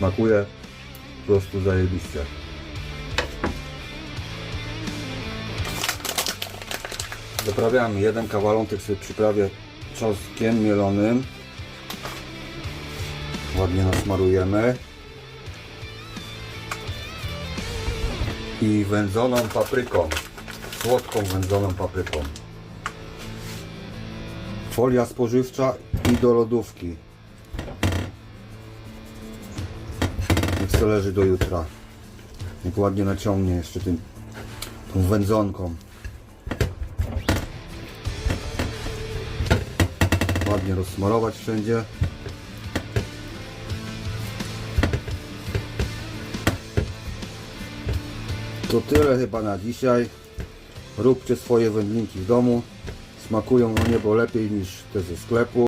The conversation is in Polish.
Smakuje po prostu zajebiście. Doprawiamy jeden kawalątek sobie przyprawię czosnkiem mielonym. Ładnie nasmarujemy. I wędzoną papryką. Słodką wędzoną papryką. Folia spożywcza i do lodówki. Se leży do jutra. Niech ładnie naciągnie jeszcze tym, tą wędzonką. Ładnie rozsmarować wszędzie. To tyle chyba na dzisiaj. Róbcie swoje wędlinki w domu. Smakują o niebo lepiej niż te ze sklepu.